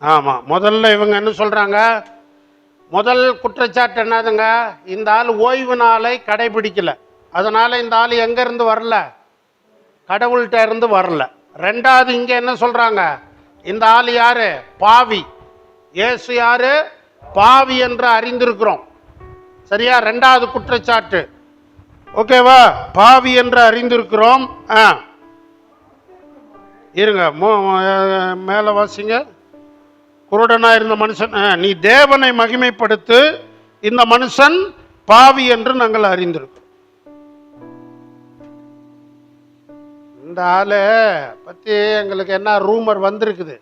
ஆமாம் முதல்ல இவங்க என்ன சொல்கிறாங்க முதல் குற்றச்சாட்டு என்னதுங்க? இந்த ஆள் ஓய்வு நாளை கடைபிடிக்கலை. அதனால் இந்த ஆள் எங்கேருந்து வரல? கடவுள்கிட்ட இருந்து வரல. ரெண்டாவது இங்கே என்ன சொல்கிறாங்க இந்த ஆள் யார்? பாவி. இயேசு யார்? பாவி என்று அறிந்திருக்கிறோம். சரியா? ரெண்டாவது குற்றச்சாட்டு. ஓகேவா? பாவி என்று அறிந்திருக்கிறோம். ஆ. இருங்க மேலே வாசிங்க. குருடனாக இருந்த மனுஷன் நீ தேவனை மகிமைப்படுத்து இந்த மனுஷன் பாவி என்று நாங்கள் அறிந்திருக்கோம் இந்த ஆளு பற்றி எங்களுக்கு என்ன ரூமர் வந்திருக்குது?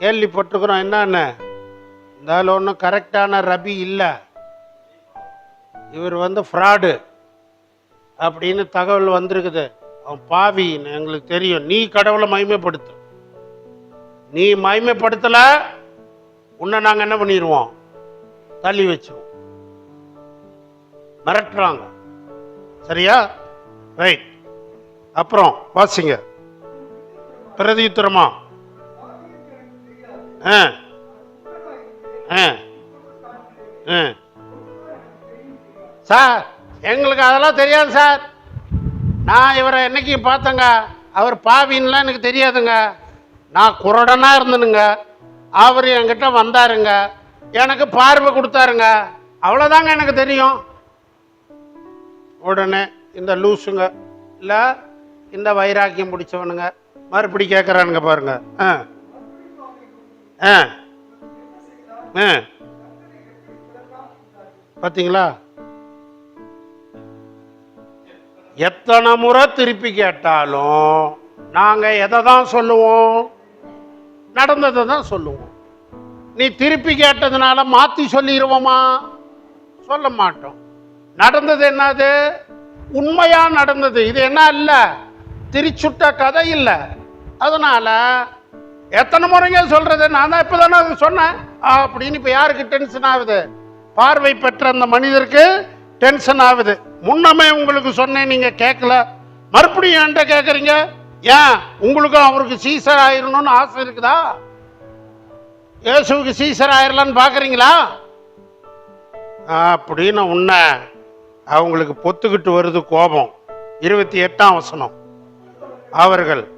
கேள்விப்பட்டிருக்கிறோம் என்னன்னு? இந்த ஆள் ஒன்றும் கரெக்டான ரபி இல்லை. இவர் வந்து ஃப்ராடு அப்படின்னு தகவல் வந்திருக்குது. அவன் பாவின்னு எங்களுக்கு தெரியும். நீ கடவுளை மகிமைப்படுத்து. நீ மகிமைப்படுத்தல உன்னை நாங்கள் என்ன பண்ணிடுவோம் தள்ளி வச்சிருவோம். மிரட்டுறாங்க. சரியா? ரைட் அப்புறம் வாசிங்க. பிரதியுத்தரமா? ஆ. ஆ. ஆ. சார் எங்களுக்கு அதெல்லாம் தெரியாது சார். நான் இவரை என்னைக்கு பார்த்தேங்க. அவர் பாவின்லாம் எனக்கு தெரியாதுங்க. நான் குரடனாக இருந்தனுங்க. அவர் என்கிட்ட வந்தாருங்க. எனக்கு பார்வை கொடுத்தாருங்க. அவ்வளோதாங்க எனக்கு தெரியும். உடனே இந்த லூசுங்க இல்லை இந்த வைராக்கியம் பிடிச்சவனுங்க மறுபடி கேட்குறானுங்க பாருங்க. ஆ. ஆ. ஆ. பார்த்தீங்களா எத்தனை முறை திருப்பி கேட்டாலும் நாங்கள் எதை தான் சொல்லுவோம்? நடந்ததை தான் சொல்லுவோம். நீ திருப்பி கேட்டதுனால மாற்றி சொல்லிடுவோமா சொல்ல மாட்டோம். நடந்தது என்னது? உண்மையாக நடந்தது. இது என்ன இல்லை திரிச்சுட்ட கதை இல்லை. அதனால் எத்தனை முறைங்க சொல்கிறது நான் தான் இப்போதானே அது சொன்னேன். அப்படின்னு இப்போ யாருக்கு டென்ஷன் ஆகுது? பார்வை பெற்ற அந்த மனிதருக்கு டென்ஷன் ஆகுது. முன்னமே உங்களுக்கு சொன்னேன் நீங்கள் கேட்கல மறுபடியும் என்கிட்ட கேட்குறீங்க ஏன்? உங்களுக்கும் அவருக்கு சீசர் ஆயிரணும்னு ஆசை இருக்குதா? இயேசுக்கு சீசர் ஆயிரலான்னு பார்க்குறீங்களா? அப்படின்னு உன்ன அவங்களுக்கு பொத்துக்கிட்டு வருது கோபம். இருபத்தி எட்டாம் வசனம். அவர்கள்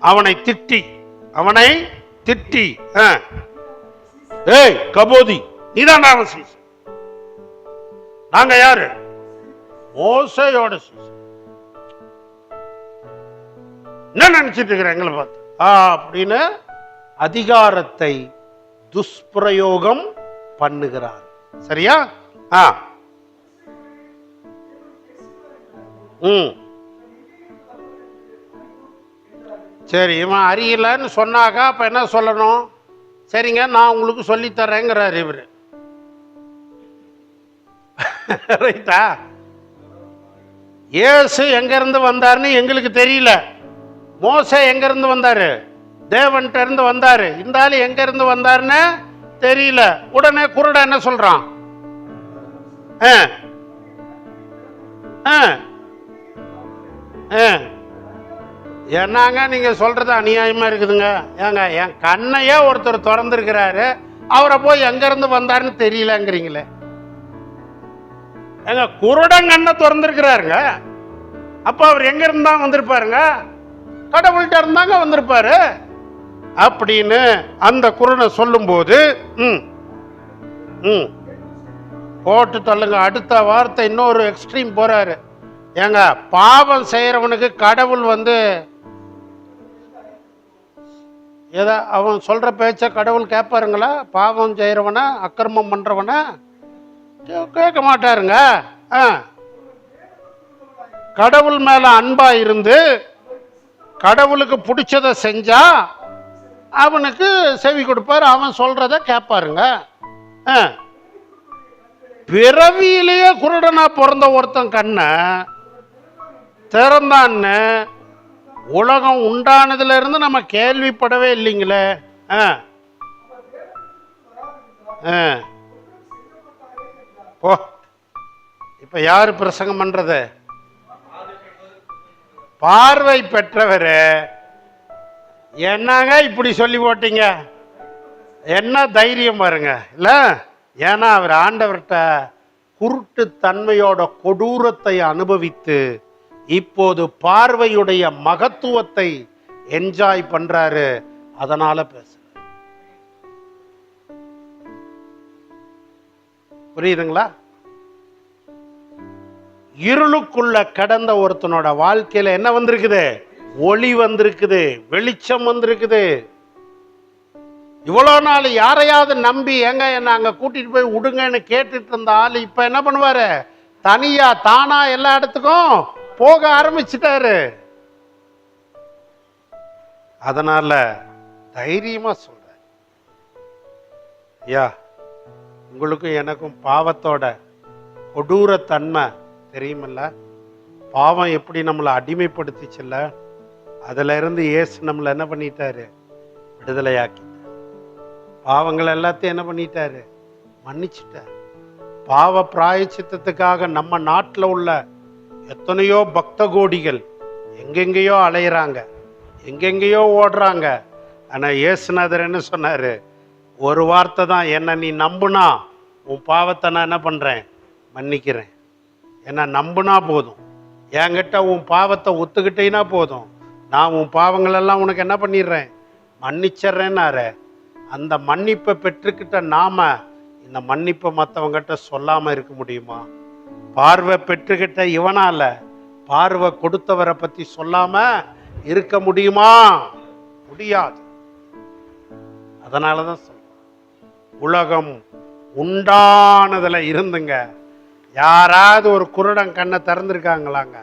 அவனை திட்டி அவனை திட்டி ஆ. ஏய் கபோதி நீதான் அவன் சீசர். நாங்க யாரு? மோசையோட சீசர். என்ன நினைச்சிட்டு இருக்கிற எங்களை பார்த்து? ஆ, அப்படின்னு அதிகாரத்தை துஷ்பிரயோகம் பண்ணுகிறார். சரியா? ஆ. ம். சரி இவன் அறியலன்னு சொன்னாக்கா அப்போ என்ன சொல்லணும்? சரிங்க நான் உங்களுக்கு சொல்லித்தரேங்கிறார் இவர். ரைட்டா இயேசு எங்கேருந்து வந்தாருன்னு எங்களுக்கு தெரியல. மோசை எங்கேருந்து வந்தார்? தேவன்கிட்ட இருந்து இருந்தாலும் இந்த ஆள் எங்கேருந்து வந்தாருன்னு தெரியல. உடனே குருடா என்ன சொல்கிறான் ஆ. ஆ. ஆ. என்னங்க நீங்கள் சொல்கிறது அநியாயமாக இருக்குதுங்க? ஏங்க என் கண்ணையே ஒருத்தர் திறந்துருக்கிறாரு. அவரை போய் எங்கேருந்து வந்தாருன்னு தெரியலங்கிறீங்களே. ஏங்க குருடன் கண்ணை திறந்துருக்கிறாருங்க. அப்போ அவர் எங்கேருந்து தான் வந்திருப்பாருங்க? கடவுள்கிட்ட இருந்தாங்க வந்திருப்பாரு. அப்படின்னு அந்த குரனை சொல்லும்போது ம் ம் போட்டு தள்ளுங்க. அடுத்த வார்த்தை இன்னொரு எக்ஸ்ட்ரீம் போறாரு. ஏங்க பாவம் செய்யறவனுக்கு கடவுள் வந்து ஏதா அவன் சொல்ற பேச்ச கடவுள் கேட்பாருங்களா பாவம் செய்யறவன அக்கிரமம் பண்றவன? கேட்க மாட்டாருங்க. ஆ. கடவுள் மேல அன்பா இருந்து கடவுளுக்கு பிடிச்சத செஞ்சா அவனுக்கு செவி கொடுப்பாரு அவன் சொல்றத கேட்பாருங்க ஆ. பிறவியிலேயே குருடனா பிறந்த ஒருத்தன் கண்ணை திறந்தான்னு உலகம் உண்டானதுல இருந்து நம்ம கேள்விப்படவே இல்லைங்களே. ஆ. ஆ. போ. இப்ப பிரசங்கம் பண்ணுறது பார்வை பெற்றவர் என்னங்க இப்படி சொல்லி போட்டீங்க? என்ன தைரியம் பாருங்க. இல்லை? ஏன்னா அவர் ஆண்டவர்கிட்ட குருட்டு தன்மையோட கொடூரத்தை அனுபவித்து இப்போது பார்வையுடைய மகத்துவத்தை என்ஜாய் பண்றாரு. அதனால பேச புரியுதுங்களா? இருளுக்குள்ள கடந்த ஒருத்தனோட வாழ்க்கையில் என்ன வந்திருக்குது? ஒளி வந்திருக்குது வெளிச்சம் வந்திருக்குது. இவ்வளோ நாள் யாரையாவது நம்பி ஏங்க என்ன அங்கே கூட்டிகிட்டு போய் விடுங்கன்னு கேட்டுட்டு இருந்த ஆள் இப்போ என்ன பண்ணுவார்? தனியாக தானா எல்லா இடத்துக்கும் போக ஆரம்பிச்சிட்டாரு. அதனால தைரியமா சொல்றேன். ஐயா உங்களுக்கும் எனக்கும் பாவத்தோட கொடூரத்தன்மை தெரியுமில்ல? பாவம் எப்படி நம்மளை அடிமைப்படுத்திச்சுல்ல? அதுல இருந்து இயேசு நம்மளை என்ன பண்ணிட்டாரு? விடுதலையாக்கி பாவங்கள் எல்லாத்தையும் என்ன பண்ணிட்டாரு? மன்னிச்சிட்டார். பாவ பிராயச்சித்தத்துக்காக நம்ம நாட்டில் உள்ள எத்தனையோ பக்த கோடிகள் எங்கெங்கேயோ அலையிறாங்க எங்கெங்கேயோ ஓடுறாங்க. ஆனால் இயேசுநாதர் என்ன சொன்னார்? ஒரு வார்த்தை தான் என்னை நீ நம்புனா உன் பாவத்தை நான் என்ன பண்ணுறேன் மன்னிக்கிறேன். என்னை நம்புனா போதும். என்கிட்ட உன் பாவத்தை ஒத்துக்கிட்டீங்கன்னா போதும். நான் உன் பாவங்களெல்லாம் உனக்கு என்ன பண்ணிடுறேன்? மன்னிச்சிட்றேன்னாரு. அந்த மன்னிப்பை பெற்றுக்கிட்ட நாம இந்த மன்னிப்பை மற்றவங்ககிட்ட சொல்லாமல் இருக்க முடியுமா? பார்வை பெற்றுக்கிட்ட இவனால் பார்வை கொடுத்தவரை பற்றி சொல்லாமல் இருக்க முடியுமா? முடியாது. அதனால தான் சொல்றேன். உலகம் உண்டானதில் இருந்துங்க. யாராவது ஒரு குருடன் கண்ணை திறந்திருக்காங்களாங்க.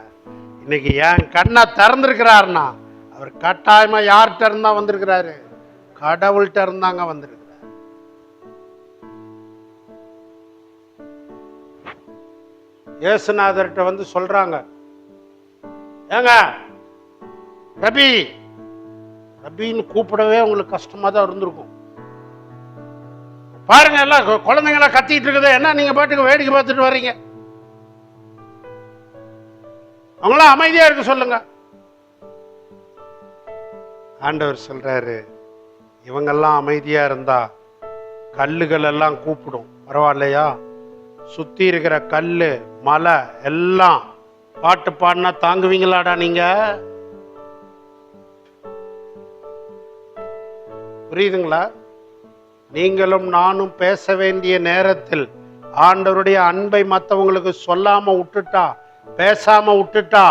இன்னைக்கு என் கண்ணை திறந்துருக்கிறாருன்னா அவர் கட்டாயமா யார்கிட்ட இருந்தா வந்திருக்கிறாரு? கடவுள்கிட்ட இருந்தாங்க வந்திருக்கிறார். இயேசுநாதர்கிட்ட வந்து சொல்றாங்க. ஏங்க ரபி ரபின்னு கூப்பிடவே உங்களுக்கு கஷ்டமா தான் இருந்திருக்கும். பாருங்க எல்லாம் கு- குழந்தைங்களாம் கத்திட்டு இருக்குது. என்ன நீங்க பாட்டுக்கு வேடிக்கை பார்த்துட்டு வர்றீங்க? அவங்களாம் அமைதியா இருக்க சொல்லுங்க. ஆண்டவர் சொல்றாரு இவங்கெல்லாம் அமைதியா இருந்தா கல்லுகள் எல்லாம் கூப்பிடும். பரவாயில்லையா? சுத்தி இருக்கிற கல் மலை எல்லாம் பாட்டு பாடினா தாங்குவீங்களாடா நீங்க? புரியுதுங்களா? நீங்களும் நானும் பேச வேண்டிய நேரத்தில் ஆண்டவருடைய அன்பை மற்றவங்களுக்கு சொல்லாமல் விட்டுட்டா பேசாமல் விட்டுட்டா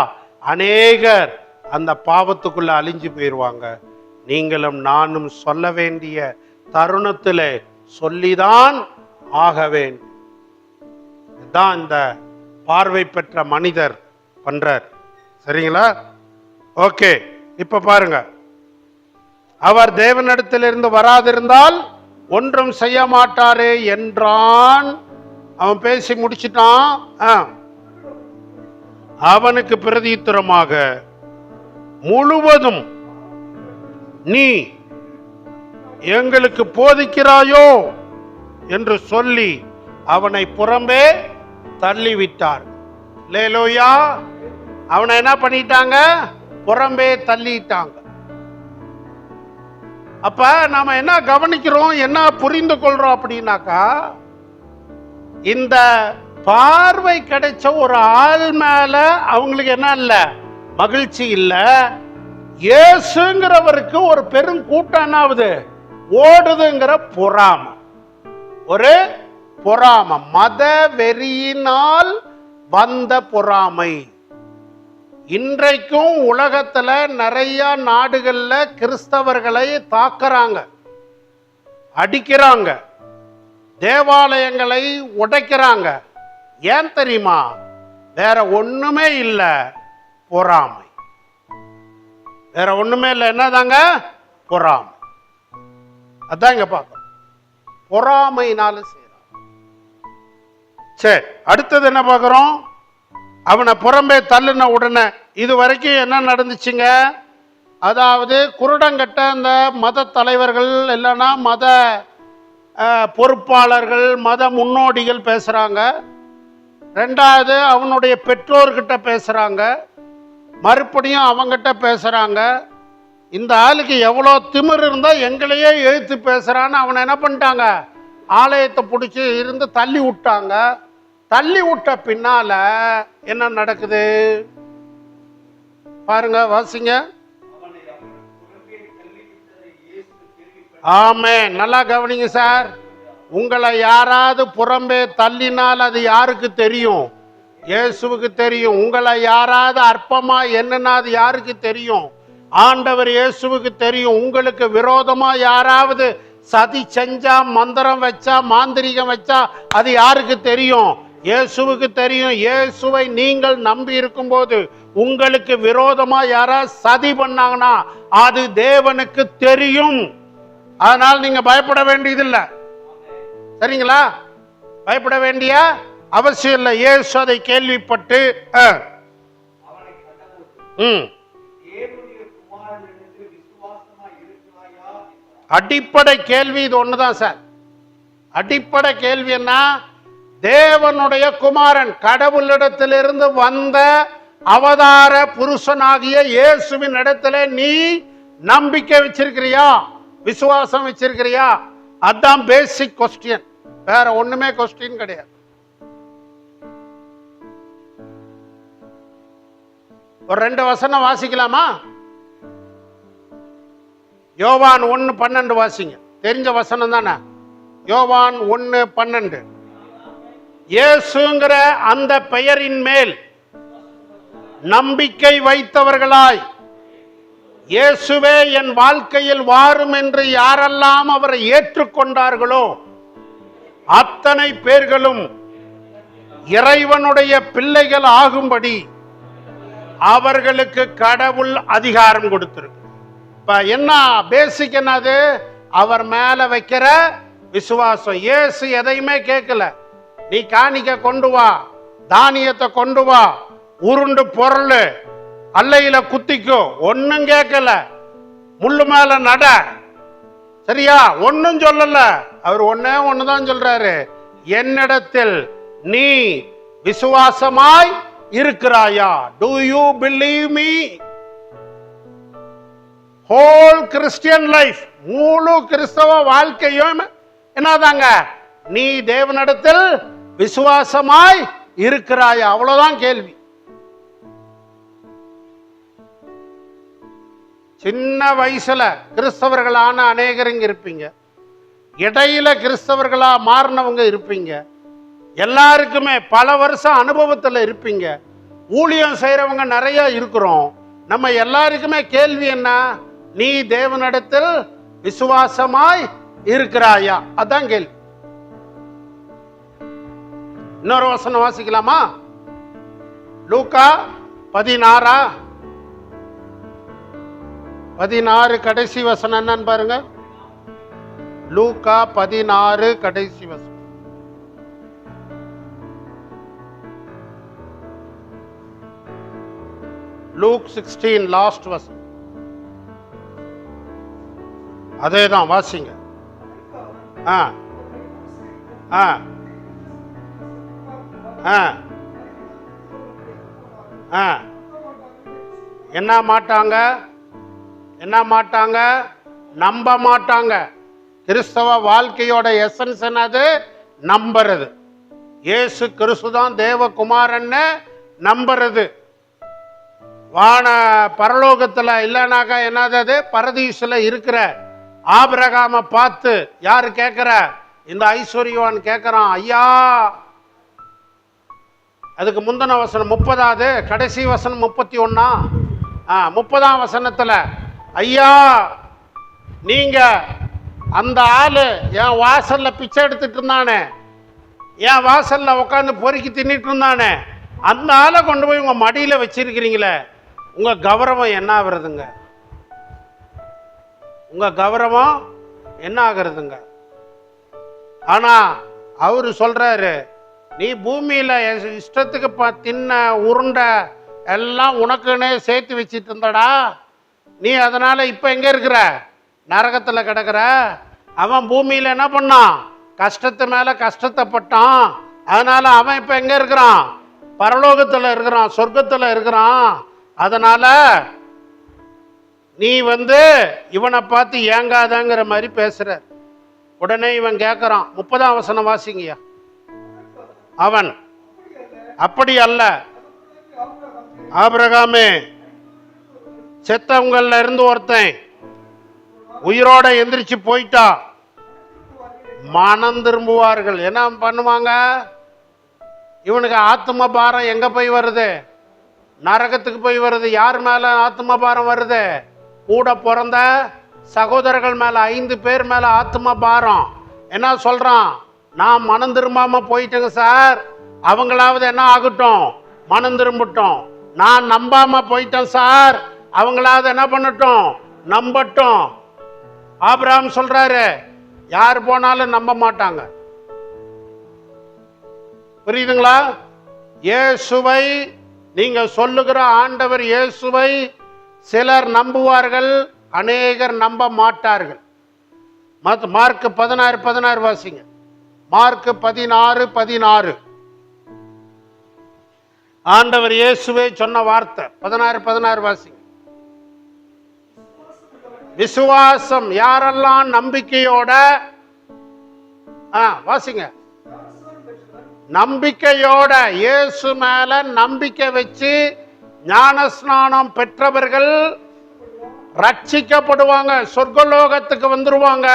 அநேகர் அந்த பாவத்துக்குள்ளே அழிஞ்சு போயிடுவாங்க நீங்களும் நானும் சொல்ல வேண்டிய தருணத்தில் சொல்லிதான் ஆகவேன். இதுதான் இந்த பார்வை பெற்ற மனிதர் பண்றார். சரிங்களா? ஓகே இப்ப பாருங்க. அவர் தேவனிடத்திலிருந்து வராதிருந்தால் ஒன்றும் செய்ய மாட்டாரே என்றான். அவன் பேசி முடிச்சிட்டான். ஆ. அவனுக்கு பிரதியுத்தரமாக முழுவதும் நீ எங்களுக்கு போதிக்கிறாயோ? என்று சொல்லி அவனை புறம்பே தள்ளிவிட்டார். லேலோயா அவனை என்ன பண்ணிட்டாங்க? புறம்பே தள்ளிட்டாங்க. அப்ப நாம என்ன கவனிக்கிறோம் என்ன புரிந்து கொள்றோம் அப்படின்னாக்கா இந்த பார்வை கிடைச்ச ஒரு ஆள் மேல அவங்களுக்கு என்ன இல்லை? மகிழ்ச்சி இல்லை. இயேசுங்கிறவருக்கு ஒரு பெரும் கூட்டம் என்ன ஆகுது? ஓடுதுங்கிற பொறாமை. ஒரு பொறாமை. மத வெறியினால் வந்த பொறாமை. இன்றைக்கும் உலகத்தில் நிறையா நாடுகளில் கிறிஸ்தவர்களை தாக்குறாங்க அடிக்கிறாங்க தேவாலயங்களை உடைக்கிறாங்க. ஏன் தெரியுமா? வேற ஒண்ணுமே இல்லை பொறாமை. வேற ஒண்ணுமே இல்லை என்னதாங்க? பொறாமை. அதான் இங்க பார்க்கணும். பொறாமைனால செய்யறான் சரி அடுத்தது என்ன பார்க்குறோம்? அவனை புறம்பே தள்ளுன உடனே இது வரைக்கும் என்ன நடந்துச்சுங்க? அதாவது குருடங்கட்ட அந்த மத தலைவர்கள் இல்லைன்னா மத பொறுப்பாளர்கள் மத முன்னோடிகள் பேசுகிறாங்க ரெண்டாவது அவனுடைய பெற்றோர்கிட்ட பேசுகிறாங்க மறுபடியும் அவங்கிட்ட பேசுகிறாங்க இந்த ஆளுக்கு எவ்வளோ திமிர் இருந்தால் எங்களையே எழுத்து பேசுகிறான்னு அவனை என்ன பண்ணிட்டாங்க? ஆலயத்தை பிடிச்சி இருந்து தள்ளி விட்டாங்க. தள்ளி விட்ட பின்னால என்ன நடக்குது? பாருங்க வாசிங்க. ஆமே நல்லா கவனிங்க சார். உங்களை யாராவது புறம்பே தள்ளினால் அது யாருக்கு தெரியும்? இயேசுவுக்கு தெரியும். உங்களை யாராவது அற்பமா என்னன்னா அது யாருக்கு தெரியும்? ஆண்டவர் இயேசுவுக்கு தெரியும். உங்களுக்கு விரோதமா யாராவது சதி செஞ்சா மந்திரம் வச்சா மாந்திரிகம் வச்சா அது யாருக்கு தெரியும்? இயேசுவுக்கு தெரியும் இயேசுவை நீங்கள் நம்பி இருக்கும்போது உங்களுக்கு விரோதமாக யாராவது சதி பண்ணாங்கன்னா அது தேவனுக்கு தெரியும். அதனால் நீங்க பயப்பட வேண்டியதில்லை. சரிங்களா? பயப்பட வேண்டிய அவசியம் இல்லை. இயேசு அதை கேள்விப்பட்டு ஆ. ம். அடிப்படை கேள்வி இது ஒன்று தான் சார். அடிப்படை கேள்வி என்ன? தேவனுடைய குமாரன் கடவுளிடத்திலிருந்து வந்த அவதார புருஷனாகிய இயேசுவின் இடத்துல நீ நம்பிக்கை வச்சிருக்கிறியா? விசுவாசம் வச்சிருக்கிறியா? அதான் பேசிக் கொஸ்டின் வேற ஒண்ணுமே கொஸ்டின் கிடையாது. ஒரு ரெண்டு வசனம் வாசிக்கலாமா? யோவான் ஒன்று பன்னெண்டு வாசிங்க. தெரிஞ்ச வசனம் தானே? யோவான் ஒன்று பன்னெண்டு. இயேசுங்கிற அந்த பெயரின் மேல் நம்பிக்கை வைத்தவர்களாய் இயேசுவே என் வாழ்க்கையில் வாரும் என்று யாரெல்லாம் அவரை ஏற்றுக்கொண்டார்களோ அத்தனை பேர்களும் இறைவனுடைய பிள்ளைகள் ஆகும்படி அவர்களுக்கு கடவுள் அதிகாரம் கொடுத்திருக்கு இப்ப என்ன பேசிக் என்னது? அவர் மேல வைக்கிற விசுவாசம். இயேசு எதையுமே கேட்கல. நீ காணிக்க கொண்டு வா தானியத்தை கொண்டு வா உருண்டு பொருள் அல்லையில குத்திக்கும் ஒன்னும் கேட்கல. முள்ளு மேல நட. சரியா? ஒன்னும் சொல்லல. அவர் ஒன்னே ஒண்ணுதான் சொல்றாரு. என்னிடத்தில் நீ விசுவாசமாய் இருக்கிறாயா? Do you believe me whole Christian life முழு கிறிஸ்தவ வாழ்க்கையும் என்னதாங்க? நீ தேவனிடத்தில் விசுவாசமாய் இருக்கிறாயா அவ்வளவுதான் கேள்வி. சின்ன வயசுல கிறிஸ்தவர்களான அநேகர் இங்க இருப்பீங்க. இடையில கிறிஸ்தவர்களா மாறினவங்க இருப்பீங்க. எல்லாருக்குமே பல வருஷம் அனுபவத்தில் இருப்பீங்க. ஊழியம் செய்கிறவங்க நிறைய இருக்கிறோம். நம்ம எல்லாருக்குமே கேள்வி என்ன? நீ தேவனிடத்தில் விசுவாசமாய் இருக்கிறாயா? அதான் கேள்வி. இன்னொரு வசனம் வாசிக்கலாமா? லூக்கா பதினாறா? பதினாறு கடைசி வசனம் என்னன்னு பாருங்க. லூக்கா பதினாறு கடைசி வசனம். லூக் சிக்ஸ்டீன் லாஸ்ட் வசனம். அதே தான் வாசிங்க. ஆ ஆ. ஆ. ஆ. என்ன மாட்டாங்க? என்ன மாட்டாங்க? நம்ப மாட்டாங்க. கிறிஸ்தவ வாழ்க்கையோட எசன்ஸ் என்னது? நம்புறது. ஏசு கிறிஸ்து தான் தேவகுமாரன்னு நம்புறது. வான பரலோகத்தில் இல்லைனாக்கா என்னது அது? இருக்கிற ஆபிரகாம பார்த்து யார் கேட்குற இந்த ஐஸ்வர்யவான் கேட்குறான் ஐயா அதுக்கு முந்தின வசனம் முப்பதாவது கடைசி வசனம் முப்பத்தி ஒன்றா ஆ முப்பதாம் வசனத்தில் ஐயா நீங்கள் அந்த ஆள் என் வாசலில் பிச்சை எடுத்துட்டு இருந்தானே. என் வாசலில் உட்காந்து பொறுக்கி தின்னுட்டு இருந்தானே. அந்த ஆளை கொண்டு போய் உங்கள் மடியில் வச்சிருக்கிறீங்களே. உங்கள் கௌரவம் என்ன ஆகுறதுங்க? உங்கள் கௌரவம் என்ன ஆகுறதுங்க? ஆனால் அவர் சொல்கிறாரு நீ பூமியில் இஷ்டத்துக்கு ப தின்ன உருண்டை எல்லாம் உனக்குன்னே சேர்த்து வச்சுட்டு இருந்தடா. நீ அதனால் இப்போ எங்கே இருக்கிற? நரகத்தில் கிடக்கிற? அவன் பூமியில் என்ன பண்ணான்? கஷ்டத்து மேலே கஷ்டத்தைப்பட்டான். அதனால் அவன் இப்போ எங்கே இருக்கிறான்? பரலோகத்தில் இருக்கிறான் சொர்க்கத்தில் இருக்கிறான். அதனால் நீ வந்து இவனை பார்த்து ஏங்காதங்கிற மாதிரி பேசுகிற உடனே இவன் கேட்குறான் முப்பதாம் வசனம் வாசிங்கய்யா. அவன் அப்படி அல்ல. ஆபிரகாமே செத்தவங்கள இருந்து ஒருத்தன் உயிரோட எந்திரிச்சு போயிட்டா மனம் திரும்புவார்கள். என்ன பண்ணுவாங்க? இவனுக்கு ஆத்ம பாரம் எங்க போய் வருது? நரகத்துக்கு போய் வருது. யார் மேல ஆத்ம பாரம் வருது? கூட பிறந்த சகோதரர்கள் மேல ஐந்து பேர் மேல ஆத்ம பாரம். என்ன சொல்றான்? நான் மனம் திரும்பாம போயிட்டேங்க சார். அவங்களாவது என்ன ஆகட்டும்? மனம் திரும்பட்டும். நான் நம்பாம போயிட்டேன் சார். அவங்களாவது என்ன பண்ணட்டும்? நம்பட்டும். ஆபிரகாம் சொல்றாரு யார் போனாலும் நம்ப மாட்டாங்க. புரியுதுங்களா? இயேசுவை நீங்க சொல்லுகிற ஆண்டவர் இயேசுவை சிலர் நம்புவார்கள் அநேகர் நம்ப மாட்டார்கள். மத் மார்க் பதினாறு பதினாறு வாசிங்க. மார்க் பதினாறு பதினாறு. ஆண்டவர் இயேசுவே சொன்ன வார்த்தை. பதினாறு பதினாறு வாசிங்க. விசுவாசம் யாரெல்லாம் நம்பிக்கையோட? ஆ வாசிங்க. நம்பிக்கையோட இயேசு மேல நம்பிக்கை வச்சு ஞானஸ்நானம் பெற்றவர்கள் ரட்சிக்கப்படுவாங்க சொர்க்கலோகத்துக்கு வந்துருவாங்க.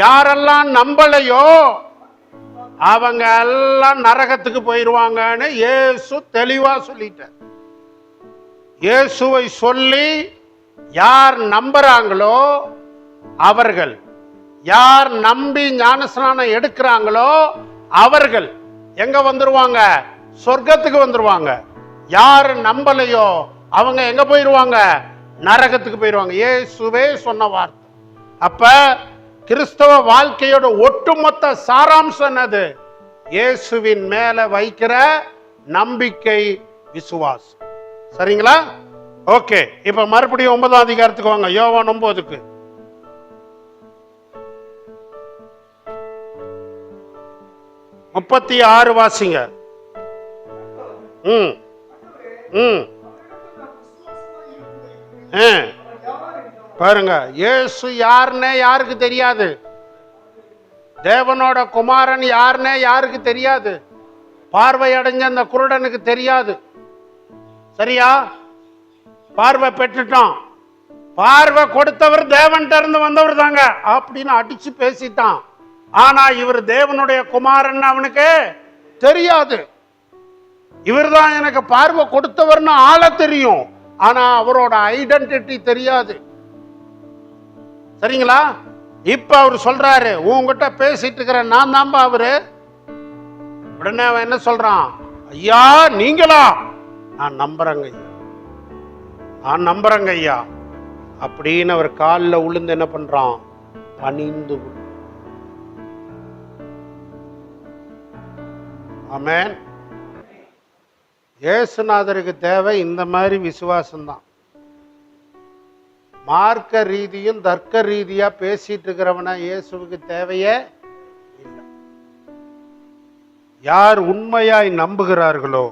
யாரெல்லாம் நம்பலையோ அவங்க எல்லாம் நரகத்துக்கு போயிடுவாங்கன்னு இயேசு தெளிவா சொல்லிட்டார். இயேசுவை சொல்லி யார் நம்புறாங்களோ அவர்கள் யார் நம்பி ஞானஸ்நானம் எடுக்கிறாங்களோ அவர்கள் எங்க வந்துருவாங்க? சொர்க்கத்துக்கு வந்துருவாங்க. யார் நம்பலையோ அவங்க எங்க போயிருவாங்க? நரகத்துக்கு போயிருவாங்க. ஏசுவே சொன்ன வார்த்தை. அப்ப கிறிஸ்தவ வாழ்க்கையோட ஒட்டுமொத்த சாராம்சம் என்னது? இயேசுவின் மேல வைக்கிற நம்பிக்கை விசுவாசம். சரிங்களா? ஓகே இப்ப மறுபடியும் ஒன்பதாம் அதிகாரத்துக்கு வாங்க. யோவான் ஒன்பதுக்கு. முப்பத்தி ஆறு வாசிங்க. ம் ம். ஆ. பாருங்க இயேசு யாருன்னே யாருக்கு தெரியாது? தேவனோட குமாரன் யாருன்னே யாருக்கு தெரியாது? பார்வை அடைஞ்ச அந்த குருடனுக்கு தெரியாது. சரியா? பார்வை பெற்றுட்டான். பார்வை கொடுத்தவர் தேவன்கிட்ட இருந்து வந்தவர் தாங்க. அப்படின்னு அடிச்சு பேசிட்டான். ஆனா இவர் தேவனுடைய குமாரன் அவனுக்கு தெரியாது. இவர்தான் எனக்கு பார்வை கொடுத்தவர்னு ஆள தெரியும். ஆனா அவரோட ஐடென்டிட்டி தெரியாது. சரிங்களா? இப்போ அவர் சொல்றாரு உங்ககிட்ட பேசிட்டு இருக்கிற நான் தான்பா அவரு. உடனே அவன் என்ன சொல்றான்? ஐயா நீங்களா? நான் நம்புறேங்க ஐயா. நான் நம்புறேங்க ஐயா. அப்படின்னு அவர் காலில் விழுந்து என்ன பண்றான்? பணிந்து ஆமேன். ஏசுநாதருக்கு தேவை இந்த மாதிரி விசுவாசம்தான். மார்க்க ரீதியும் தர்க்க ரீதியாக பேசிட்டு இருக்கிறவனா இயேசுவுக்கு தேவையே இல்லை. யார் உண்மையாய் நம்புகிறார்களோ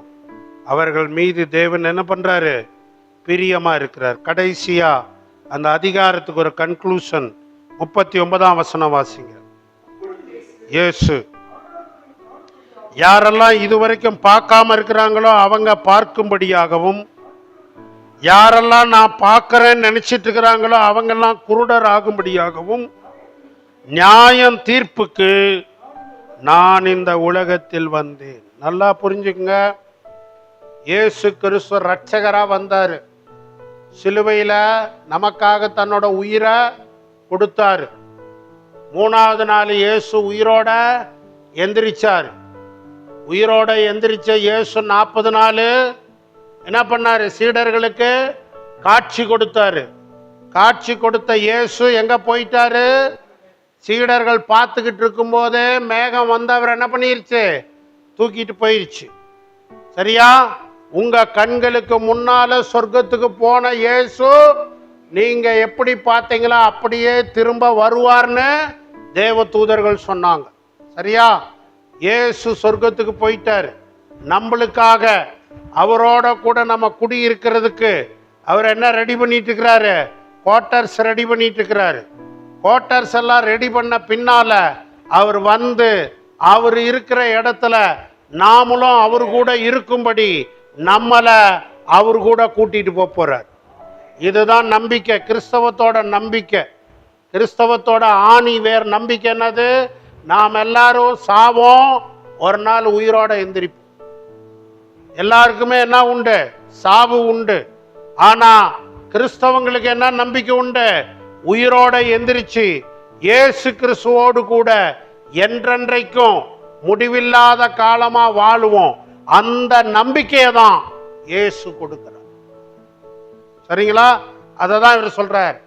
அவர்கள் மீது தேவன் என்ன பண்ணுறாரு பிரியமாக இருக்கிறார். கடைசியாக அந்த அதிகாரத்துக்கு ஒரு கன்க்ளூஷன் முப்பத்தி ஒன்பதாம் வசனம் வாசிங்க. இயேசு யாரெல்லாம் இதுவரைக்கும் பார்க்காம இருக்கிறாங்களோ அவங்க பார்க்கும்படியாகவும் யாரெல்லாம் நான் பார்க்கறேன்னு நினைச்சிட்டு இருக்கிறாங்களோ அவங்கெல்லாம் குருடர் ஆகும்படியாகவும் நியாயம் தீர்ப்புக்கு நான் இந்த உலகத்தில் வந்தேன். நல்லா புரிஞ்சுக்குங்க. இயேசு கிறிஸ்து ரட்சகராக வந்தார். சிலுவையில் நமக்காக தன்னோட உயிரை கொடுத்தாரு. மூணாவது நாள் இயேசு உயிரோட எந்திரிச்சார். உயிரோட எந்திரிச்ச இயேசு நாற்பது நாள் என்ன பண்ணார்? சீடர்களுக்கு காட்சி கொடுத்தாரு. காட்சி கொடுத்த இயேசு எங்க போயிட்டாரு? சீடர்கள் பார்த்துக்கிட்டு இருக்கும்போதே மேகம் வந்தவர் என்ன பண்ணிருச்சு? தூக்கிட்டு போயிருச்சு. சரியா? உங்க கண்களுக்கு முன்னால சொர்க்கத்துக்கு போன இயேசு நீங்க எப்படி பார்த்தீங்களா? அப்படியே திரும்ப வருவார்னு தேவ தூதர்கள் சொன்னாங்க. சரியா? இயேசு சொர்க்கத்துக்கு போயிட்டாரு. நம்மளுக்காக அவரோட கூட நம்ம குடியிருக்கிறதுக்கு அவர் என்ன ரெடி பண்ணிட்டு இருக்கிறாரு குவார்ட்டர்ஸ் ரெடி பண்ணிட்டு இருக்கிறாரு குவார்ட்டர்ஸ் எல்லாம் ரெடி பண்ண பின்னால அவர் வந்து அவர் இருக்கிற இடத்துல நாமளும் அவர் கூட இருக்கும்படி நம்மளை அவர் கூட கூட்டிட்டு போக போறார். இதுதான் நம்பிக்கை கிறிஸ்தவத்தோட நம்பிக்கை. கிறிஸ்தவத்தோட ஆணி வேர் நம்பிக்கை என்னது? நாம் எல்லாரும் சாவோம் ஒரு நாள் உயிரோட எந்திரிப்போம். எல்லாருக்குமே என்ன உண்டு? சாவு உண்டு. ஆனா கிறிஸ்தவங்களுக்கு என்ன நம்பிக்கை உண்டு? உயிரோட எந்திரிச்சு இயேசு கிறிஸ்துவோடு கூட என்றென்றைக்கும் முடிவில்லாத காலமா வாழுவோம். அந்த நம்பிக்கையை தான் இயேசு கொடுக்கிறார். சரிங்களா? அதை தான் இவர் சொல்றார்.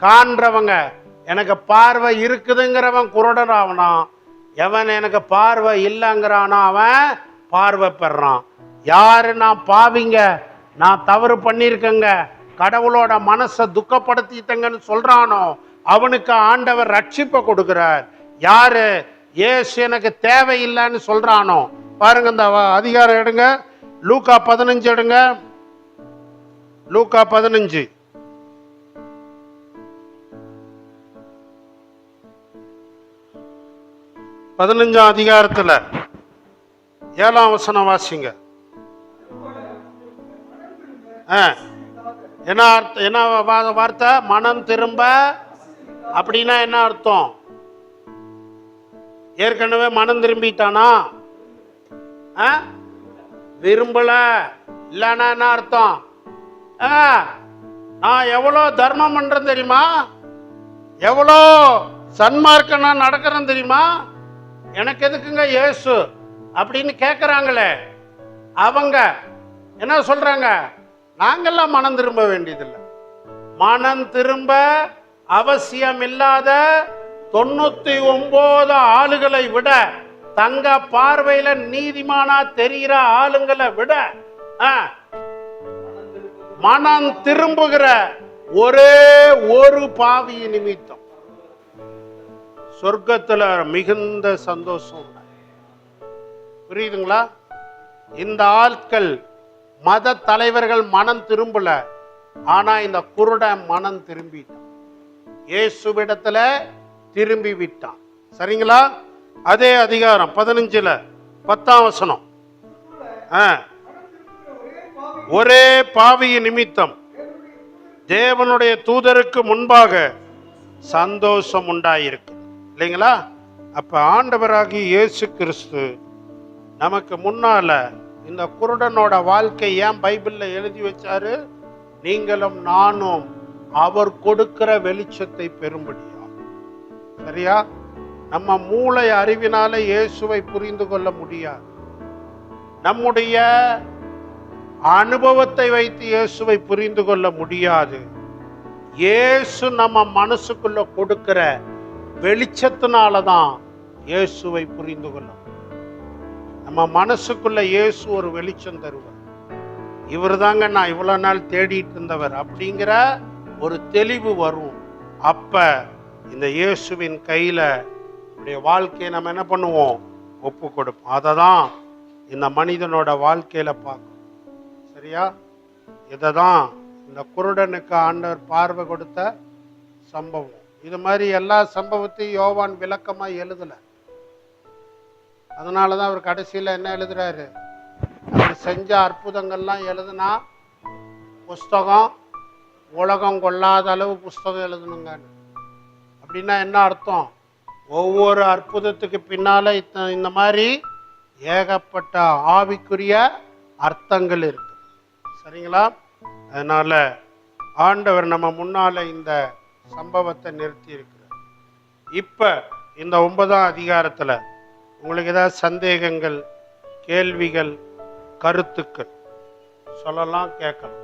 காண்றவங்க எனக்கு பார்வை இருக்குதுங்கிறவன் குருடன் ஆவனான் எவன் எனக்கு பார்வை இல்லைங்கிறானோ அவன் பார்வை பெறான். யாரு நான் பாவிங்க? நான் தவறு பண்ணியிருக்கேங்க கடவுளோட மனசை துக்கப்படுத்திட்டங்கன்னு சொல்கிறானோ அவனுக்கு ஆண்டவர் ரட்சிப்பை கொடுக்குறார். யாரு? ஏசு எனக்கு தேவையில்லைன்னு சொல்கிறானோ பாருங்க இந்த அதிகாரம் எடுங்க. லூக்கா பதினஞ்சு எடுங்க. லூக்கா பதினஞ்சு. பதினஞ்சாம் அதிகாரத்தில் ஏழாம் வசனம் வாசிங்க. என்ன அர்த்தம் என்ன வார்த்தை? மனம் திரும்ப அப்படின்னா என்ன அர்த்தம்? ஏற்கனவே மனம் திரும்பிட்டானா? ஆ? விரும்பல. இல்லைன்னா என்ன அர்த்தம்? ஆ, நான் எவ்வளோ தர்மம் பண்ணுறேன் தெரியுமா? எவ்வளோ சன்மார்க்க நான் நடக்கிறேன் தெரியுமா? எனக்கு எதுக்குங்க இயேசு? அப்படின்னு கேட்குறாங்களே அவங்க என்ன சொல்கிறாங்க நாங்கள்லாம் மனம் திரும்ப வேண்டியதில்லை. மனம் திரும்ப அவசியம் இல்லாத தொண்ணூத்தி ஒன்பது ஆளுகளை விட தங்க பார்வையில நீதிமானா தெரிகிற ஆளுங்களை விட ஆ, மனம் திரும்புகிற ஒரே ஒரு பாவி நிமித்தம். சொர்க்கத்துல மிகுந்த சந்தோஷம் புரியுதுங்களா? இந்த ஆட்கள் மத தலைவர்கள் மனம் திரும்பல. ஆனா இந்த குருட மனம் திரும்பிட்டான். இயேசுவிடத்துல திரும்பி விட்டான். சரிங்களா? அதே அதிகாரம் பதினஞ்சுல பத்தாம் வசனம். ஒரே பாவியின் நிமித்தம் தேவனுடைய தூதருக்கு முன்பாக சந்தோஷம் உண்டாயிருக்கு இல்லைங்களா? அப்ப ஆண்டவராகி இயேசு கிறிஸ்து நமக்கு முன்னால இந்த குருடனோட வாழ்க்கை ஏன் பைபிளில் எழுதி வச்சாரு? நீங்களும் நானும் அவர் கொடுக்கிற வெளிச்சத்தை பெறும்படியா? சரியா? நம்ம மூளை அறிவினால இயேசுவை புரிந்து கொள்ள முடியாது. நம்முடைய அனுபவத்தை வைத்து இயேசுவை புரிந்து கொள்ள முடியாது. இயேசு நம்ம மனசுக்குள்ள கொடுக்கிற வெளிச்சத்தினால தான் இயேசுவை புரிந்து கொள்ள நம்ம மனசுக்குள்ள இயேசு ஒரு வெளிச்சம் தருவார். இவர் தாங்க நான் இவ்வளோ நாள் தேடிட்டு இருந்தவர் அப்படிங்கிற ஒரு தெளிவு வரும். அப்போ இந்த இயேசுவின் கையில் நம்முடைய வாழ்க்கையை நம்ம என்ன பண்ணுவோம்? ஒப்பு கொடுப்போம். அதை தான் இந்த மனிதனோட வாழ்க்கையில் பார்க்கும். சரியா? இதை தான் இந்த குருடனுக்கு ஆண்டவர் பார்வை கொடுத்த சம்பவம். இது மாதிரி எல்லா சம்பவத்தையும் யோவான் விளக்கமாக எழுதலை. அதனால தான் அவர் கடைசியில் என்ன எழுதுறாரு? அவர் செஞ்ச அற்புதங்கள்லாம் எழுதுனா புஸ்தகம் உலகம் கொள்ளாத அளவு புஸ்தகம் எழுதணுங்க அப்படின்னா என்ன அர்த்தம்? ஒவ்வொரு அற்புதத்துக்கு பின்னால் இத்தனை இந்த மாதிரி ஏகப்பட்ட ஆவிக்குரிய அர்த்தங்கள் இருக்கு. சரிங்களா? அதனால் ஆண்டவர் நம்ம முன்னால் இந்த சம்பவத்தை நிறுத்தி இருக்கிறார். இப்போ இந்த ஒன்பதாம் அதிகாரத்தில் உங்களுக்கு ஏதாவது சந்தேகங்கள் கேள்விகள் கருத்துக்கள் சொல்லலாம் கேட்கலாம்.